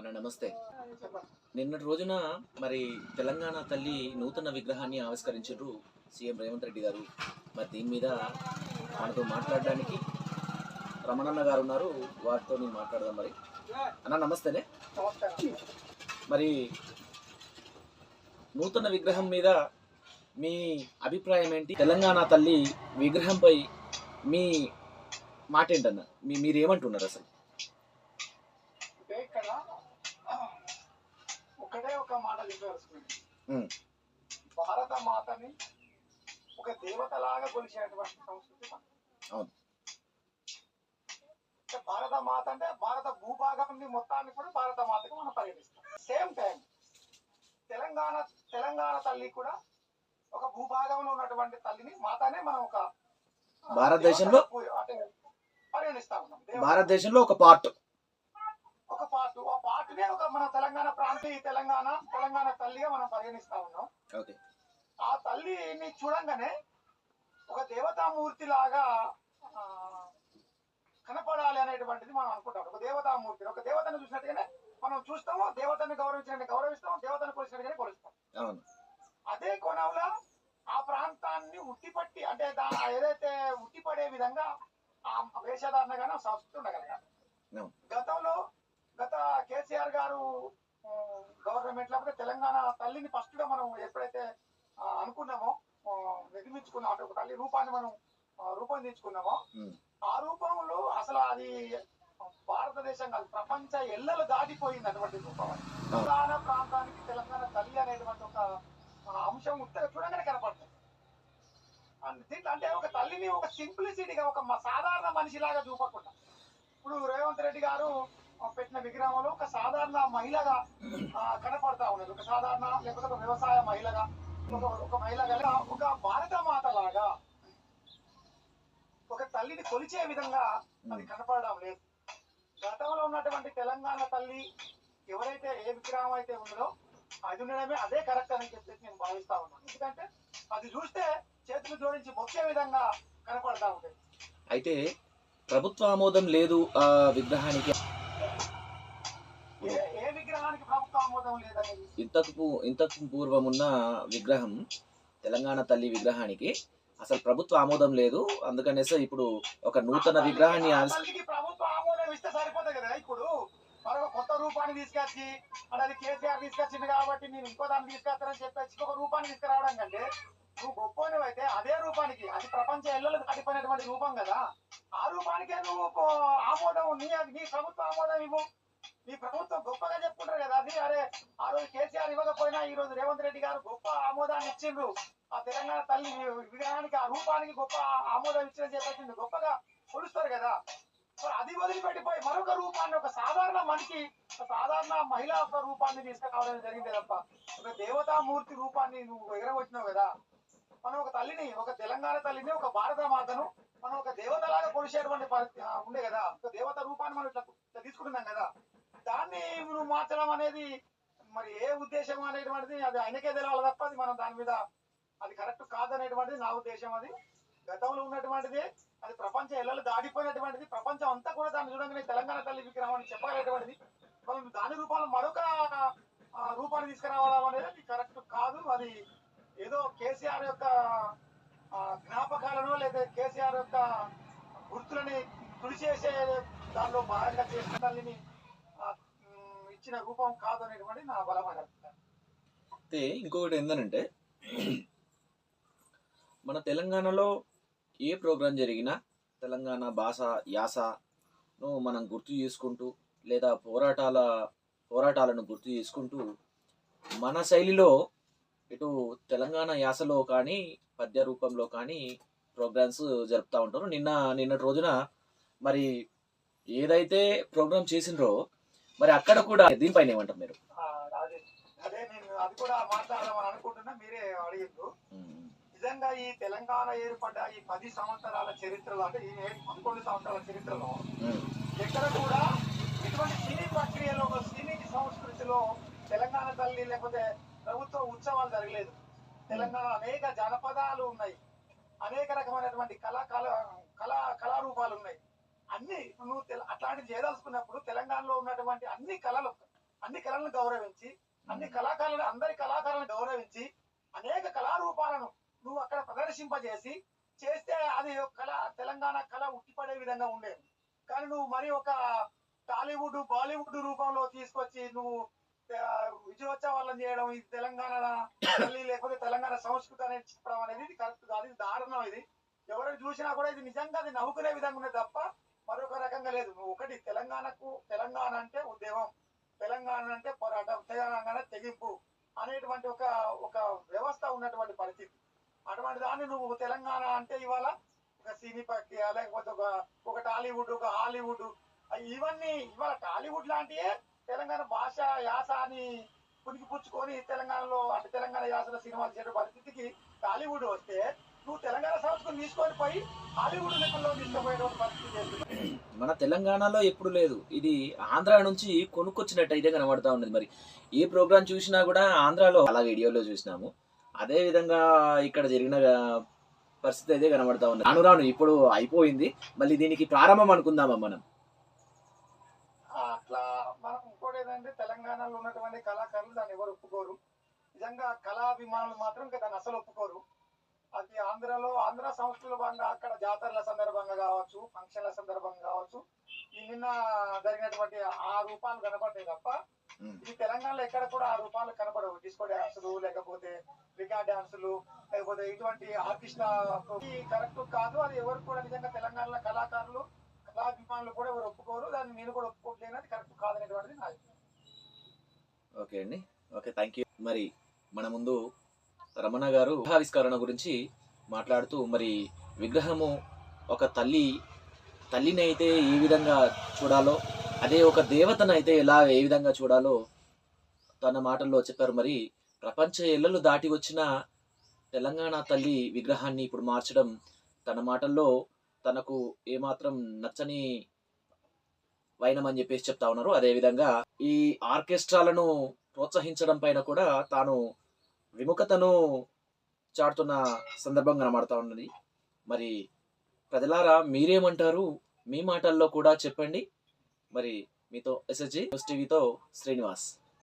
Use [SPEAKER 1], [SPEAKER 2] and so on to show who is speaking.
[SPEAKER 1] అన్న నమస్తే. నిన్నటి రోజున మరి తెలంగాణ తల్లి నూతన విగ్రహాన్ని ఆవిష్కరించారు సీఎం రేవంత్ రెడ్డి గారు. మరి దీని మీద మనతో మాట్లాడడానికి రమణన్న గారు ఉన్నారు. వారితో నేను మాట్లాడదాం మరి. అన్న నమస్తేనే. మరి నూతన విగ్రహం మీద మీ అభిప్రాయం ఏంటి? తెలంగాణ తల్లి విగ్రహంపై మీ మాట ఏంటన్న మీ మీరు ఏమంటున్నారు అసలు
[SPEAKER 2] అంటే ఇక్కడ
[SPEAKER 1] ఉమ్.
[SPEAKER 2] భారత మాతని ఒక దేవతలాగా కొలిచేటువంటి సంస్కృతి.
[SPEAKER 1] అవును.
[SPEAKER 2] భారత మాత అంటే భారత భూభాగం మొత్తాన్ని కూడా భారత మాతగా మనం పరిగణిస్తాం సేమ్ టైం తెలంగాణ తెలంగాణ తల్లి కూడా ఒక భూభాగంలో ఉన్నటువంటి తల్లిని మాతనే మనం ఒక
[SPEAKER 1] భారతదేశంలో?
[SPEAKER 2] పరిగణిస్తా ఉన్నాం దేవత.
[SPEAKER 1] భారతదేశంలో ఒక పార్ట్
[SPEAKER 2] ఒక పార్ట్ ఆ పార్ట్నే ఒక మన తెలంగాణ ప్రాంతీయ తెలంగాణ తెలంగాణ తల్లిగా మనం పరిగణిస్తా ఉన్నాం. ఆ తల్లిని చూడంగానే ఒక దేవతామూర్తి లాగా ఆ, కనపడాలి అనేటువంటిది మనం అనుకుంటాం. ఒక దేవతామూర్తి ఒక దేవతను చూసినట్టుగానే మనం చూస్తాము దేవతని గౌరవించినట్టు గౌరవిస్తాం దేవతను కొలిసినట్టుగానే కొలుస్తాం. అదే కోణంలో ఆ ప్రాంతాన్ని ఉట్టిపట్టి అంటే దా- ఏదైతే ఉట్టిపడే విధంగా ఆ వేషధారణ సంస్కృతి ఉండగలగాలి. గతంలో గత కేసీఆర్ గారు గవర్నమెంట్ లేకపోతే తెలంగాణ తల్లిని ఫస్ట్గా మనం ఎప్పుడైతే అనుకున్నామో నిర్మించుకున్నాం అంటే ఒక తల్లి రూపాన్ని మనం రూపొందించుకున్నామో. ఆ రూపంలో అసలు అది భారతదేశం కాదు ప్రపంచ ఎల్లలు దాటిపోయింది అటువంటి రూపం. తెలంగాణ ప్రాంతానికి తెలంగాణ తల్లి అనేటువంటి ఒక అంశం ఉత్తర చూడగానే కనపడుతుంది దీంట్లో అంటే ఒక తల్లిని ఒక సింప్లిసిటీగా ఒక సాధారణ మనిషిలాగా చూపకుండా ఇప్పుడు రేవంత్ రెడ్డి గారు పెట్టిన విగ్రహంలో ఒక సాధారణ మహిళగా కనపడతా ఉన్నది. ఒక సాధారణ లేకపోతే ఒక వ్యవసాయ మహిళగా ఒక ఒక మహిళగా ఒక భారత మాత లాగా ఒక తల్లిని కొలిచే విధంగా అది కనపడడం లేదు. గతంలో ఉన్నటువంటి తెలంగాణ తల్లి ఎవరైతే ఏ విగ్రహం అయితే ఉందో అది ఉండడమే అదే కరెక్ట్ అని చెప్పేసి నేను భావిస్తా ఉన్నాను ఎందుకంటే అది చూస్తే చేతులు జోడించి మొక్కే విధంగా కనపడతా ఉంటుంది
[SPEAKER 1] అయితే ప్రభుత్వ ఆమోదం లేదు ఆ విగ్రహానికి. ఇంతకు ఇంతకు పూర్వం ఉన్న విగ్రహం తెలంగాణ తల్లి విగ్రహానికి అసలు ప్రభుత్వ ఆమోదం లేదు. అందుకనేసి ఇప్పుడు ఒక నూతన విగ్రహాన్ని
[SPEAKER 2] ప్రభుత్వ ఆమోదం ఇస్తే సరిపోతుంది కదా ఇప్పుడు? మరొక కొత్త రూపాన్ని తీసుకొచ్చి అంటే అది కేసీఆర్ తీసుకొచ్చింది కాబట్టి నేను ఇంకో దాన్ని తీసుకొస్తానని చెప్పేసి ఒక రూపాన్ని తీసుకురావడం కంటే నువ్వు గొప్పనివి అయితే అదే రూపానికి అది ప్రపంచ ఎల్లలు దాటిపోయినటువంటి రూపం కదా. ఆ రూపానికే నువ్వు ఆమోదం నీ నీ ప్రభుత్వ ఆమోదం ఇవ్వు. ఈ ప్రభుత్వం గొప్పగా చెప్పుకుంటారు కదా అది అరే ఆ రోజు కేసీఆర్ ఇవ్వకపోయినా ఈ రోజు రేవంత్ రెడ్డి గారు గొప్ప ఆమోదాన్ని ఇచ్చిండ్రు. ఆ తెలంగాణ తల్లి విగ్రహానికి ఆ రూపానికి గొప్ప ఆమోదం ఇచ్చిన చేపట్టింది గొప్పగా కొలుస్తారు కదా. అది వదిలిపెట్టిపోయి మరొక రూపాన్ని ఒక సాధారణ మనిషి ఒక సాధారణ మహిళ ఒక రూపాన్ని తీసుకురావడం జరిగింది తప్ప ఒక దేవతామూర్తి రూపాన్ని నువ్వు ఎగరగొట్టినావు కదా. మనం ఒక తల్లిని ఒక తెలంగాణ తల్లిని ఒక భారత మాతను మనం ఒక దేవతలాగా కొలిసేటువంటి పరిస్థితి ఉండే కదా. ఒక దేవత రూపాన్ని మనం ఇట్లా తీసుకుంటున్నాం కదా. దాన్ని నువ్వు మార్చడం అనేది మరి ఏ ఉద్దేశం అనేటువంటిది అది ఆయనకే తెలవాలి తప్ప అది మనం దాని మీద అది కరెక్ట్ కాదనేటువంటిది నా ఉద్దేశం అది. గతంలో ఉన్నటువంటిది అది ప్రపంచ ఎల్లలు దాటిపోయినటువంటిది ప్రపంచం అంతా కూడా దాన్ని చూడంగానే తెలంగాణ తల్లి విగ్రహం అని చెప్పగలిగేటువంటిది. మనం దాని రూపంలో మరొక రూపాన్ని తీసుకురావడం అనేది అది కరెక్ట్ కాదు. అది ఏదో కేసీఆర్ యొక్క జ్ఞాపకాలను లేదా కేసీఆర్ యొక్క గుర్తులని తుడిచేసే దానిలో భాగంగా చేసిన తల్లిని ఇచ్చిన రూపం కాదు అనేటువంటి నా బలమైన
[SPEAKER 1] అయితే ఇంకొకటి ఏంటంటే మన తెలంగాణలో ఏ ప్రోగ్రాం జరిగినా తెలంగాణ భాష యాసను మనం గుర్తు చేసుకుంటూ లేదా పోరాటాల పోరాటాలను గుర్తు చేసుకుంటూ మన శైలిలో ఇటు తెలంగాణ యాసలో కానీ పద్య రూపంలో కానీ ప్రోగ్రామ్స్ జరుపుతూ ఉంటారు. నిన్న నిన్నటి రోజున మరి ఏదైతే ప్రోగ్రామ్ చేసినరో మరి అక్కడ కూడా దీనిపైన ఏమంటారు మీరు?
[SPEAKER 2] అదే. నేను అది కూడా మాట్లాడదామని అనుకుంటున్నా మీరే అడిగిండ్రు. నిజంగా ఈ తెలంగాణ ఏర్పడ్డ ఈ పది సంవత్సరాల చరిత్రలో అంటే ఈ పదకొండు సంవత్సరాల చరిత్రలో ఎక్కడ కూడా ఇటువంటి సినీ ప్రక్రియలో సినీ సంస్కృతిలో తెలంగాణ తల్లి లేకపోతే ప్రభుత్వ ఉత్సవాలు జరగలేదు. తెలంగాణ అనేక జానపదాలు ఉన్నాయి. అనేక రకమైనటువంటి కళా కళ కళా కళారూపాలు ఉన్నాయి. అన్ని నువ్వు తెల- అట్లాంటివి చేయదలుచుకున్నప్పుడు తెలంగాణలో ఉన్నటువంటి అన్ని కళలు అన్ని కళలను గౌరవించి అన్ని కళాకారులను అందరి కళాకారులను గౌరవించి అనేక కళారూపాలను నువ్వు అక్కడ ప్రదర్శింపజేసి చేస్తే అది కళ తెలంగాణ కళ ఉట్టిపడే విధంగా ఉండేది. కానీ నువ్వు మరి ఒక టాలీవుడ్ బాలీవుడ్ రూపంలో తీసుకొచ్చి నువ్వు విజయోత్సవాలను చేయడం ఇది తెలంగాణ తల్లి లేకపోతే తెలంగాణ సంస్కృతి అనేది చెప్పడం అనేది కరెక్ట్ కాదు ఇది దారుణం ఇది. ఎవరు చూసినా కూడా ఇది నిజంగా అది నవ్వుకునే విధంగా ఉన్నది తప్ప మరొక రకంగా లేదు. ఒకటి తెలంగాణకు తెలంగాణ అంటే ఉద్యమం తెలంగాణ అంటే పోరాటం తెలంగాణ తెగింపు అనేటువంటి ఒక ఒక వ్యవస్థ ఉన్నటువంటి పరిస్థితి. అటువంటి దాన్ని నువ్వు తెలంగాణ అంటే ఇవాళ ఒక సినీ ప్రక్రియ లేకపోతే ఒక ఒక టాలీవుడ్ ఒక హాలీవుడ్ ఇవన్నీ ఇవాళ టాలీవుడ్ లాంటియే తెలంగాణ భాష యాస అని పునికి పుచ్చుకొని తెలంగాణలో అంటే తెలంగాణ యాసలో సినిమాలు చేయడం పరిస్థితికి టాలీవుడ్ వస్తే నువ్వు తెలంగాణ సంస్కృతిని తీసుకొని పోయి హాలీవుడ్ లెక్కల్లో తీసుకుపోయేటువంటి పరిస్థితి చేస్తుంది
[SPEAKER 1] మన తెలంగాణలో ఎప్పుడు లేదు. ఇది ఆంధ్ర నుంచి కొనుక్కొచ్చినట్టు అయితే కనబడతా ఉన్నది మరి. ఏ ప్రోగ్రామ్ చూసినా కూడా ఆంధ్రాలో అలా వీడియోలో చూసినాము. అదే విధంగా ఇక్కడ జరిగిన పరిస్థితి అయితే కనబడతా ఉంది రాను రాను ఇప్పుడు అయిపోయింది. మళ్ళీ దీనికి ప్రారంభం అనుకుందామా మనం?
[SPEAKER 2] అట్లా మనం ఇంకోటి ఏంటంటే తెలంగాణలో ఉన్నటువంటి కళాకారులు దాన్ని ఎవరు ఒప్పుకోరు. నిజంగా కళాభిమానులు మాత్రం దాన్ని అసలు ఒప్పుకోరు. అది ఆంధ్రలో ఆంధ్ర సంస్కృతిలో భాగంగా అక్కడ జాతరల సందర్భంగా కావచ్చు ఫంక్షన్ల సందర్భంగా కావచ్చు ఈ నిన్న జరిగినటువంటి ఆ రూపాలు కనపడతాయి తప్ప. ఈ తెలంగాణలో ఎక్కడ కూడా ఆ రూపాలు కనపడవు. డిస్కో డాన్సులు లేకపోతే రికార్డ్ డాన్సులు లేకపోతే ఇటువంటి ఆర్కెస్ట్రా కరెక్ట్ కాదు. అది ఎవరు కూడా నిజంగా తెలంగాణలో కళాకారులు కళాభిమానులు కూడా ఎవరు ఒప్పుకోరు. దాన్ని నేను కూడా ఒప్పుకోవట్లేను అది కరెక్ట్ కాదనేటువంటిది నా అభిప్రాయం.
[SPEAKER 1] ఓకే అండి. ఓకే థ్యాంక్ యూ మరి మన ముందు రమణ గారు విగ్రహావిష్కరణ గురించి మాట్లాడుతూ మరి విగ్రహము ఒక తల్లి తల్లిని అయితే ఏ విధంగా చూడాలో అదే ఒక దేవతను అయితే ఎలా ఏ విధంగా చూడాలో తన మాటల్లో చెప్పారు. మరి ప్రపంచ ఎల్లలు దాటి వచ్చిన తెలంగాణ తల్లి విగ్రహాన్ని ఇప్పుడు మార్చడం తన మాటల్లో తనకు ఏమాత్రం నచ్చని వైనం అని చెప్పేసి చెప్తా ఉన్నారు. అదేవిధంగా ఈ ఆర్కెస్ట్రాలను ప్రోత్సహించడం పైన కూడా తాను విముఖతను చాటుతున్న సందర్భం కనబడతా ఉన్నది. మరి ప్రజలారా మీరేమంటారు? మీ మాటల్లో కూడా చెప్పండి. మరి మీతో ఎస్ఎస్జి న్యూస్ టీవీతో శ్రీనివాస్.